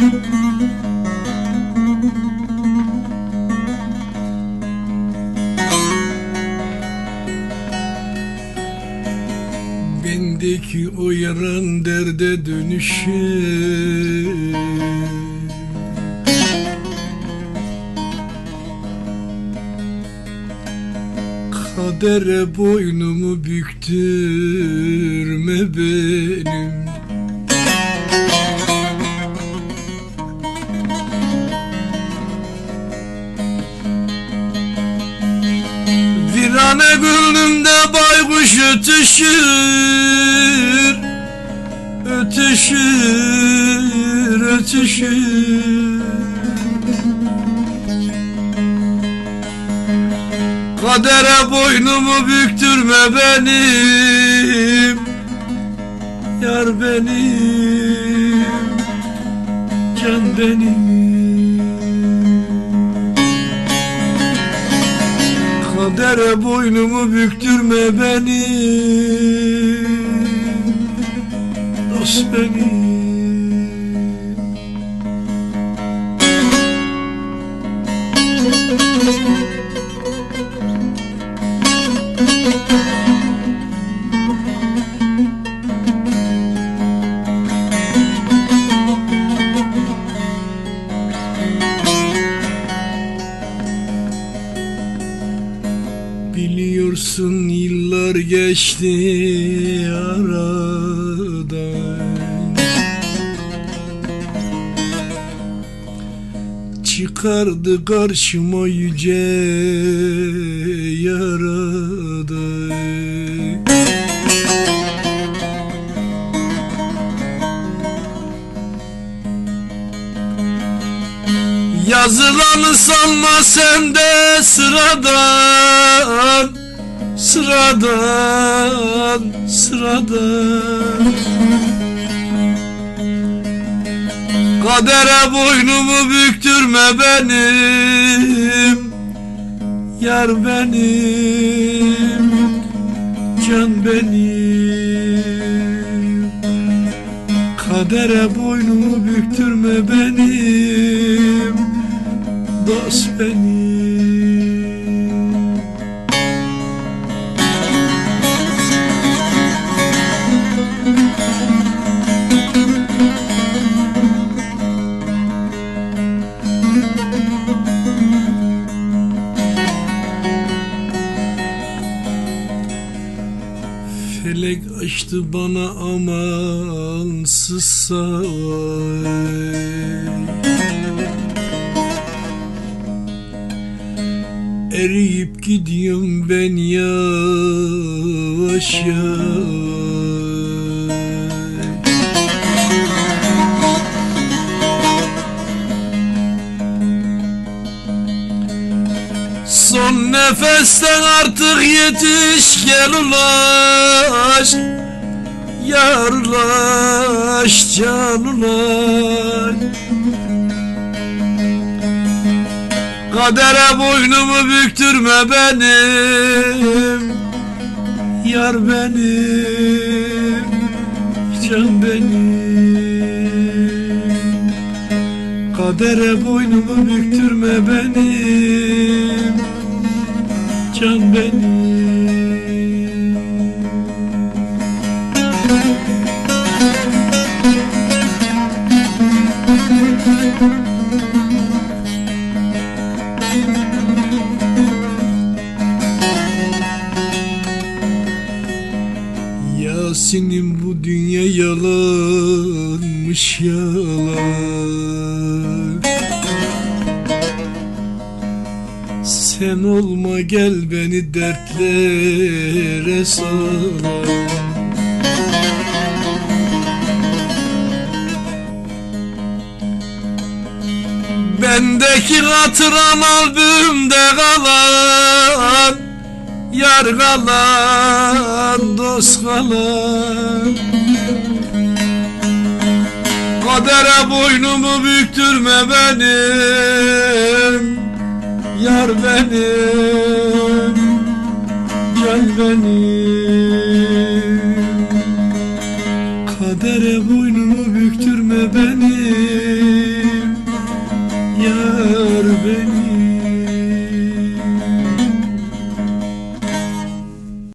Bindik o yarın derde dönüşe Kadere boynumu büktürme benim. Ötüşür Ötüşür, ötüşür. Kadere boynumu büktürme benim Yar benim Can benim Kadere boynumu büktürme benim Dost benim Biliyorsun geçti aradan Çıkardı karşıma yüce yaradan Yazılanı sanma sen de sıradan Sıradan Sıradan. Kadere boynumu büktürme benim Yar benim Can benim. Kadere boynumu büktürme benim Dost benim Felek açtı bana amansız savaş Eriyip gidiyorum ben yavaş yavaş Son nefesten artık yetiş gel ulaş. Yar ulaş can ulaş. Kadere boynumu büktürme benim. Yar benim Can benim. Kadere boynumu büktürme benim Yasin'im bu dünya yalanmış yalan. Sen olma gel beni dertlere sal Bendeki hatıran albümde kalan Yar kalan, kalan Kadere boynumu büktürme benim. Yar benim. Büktürme benim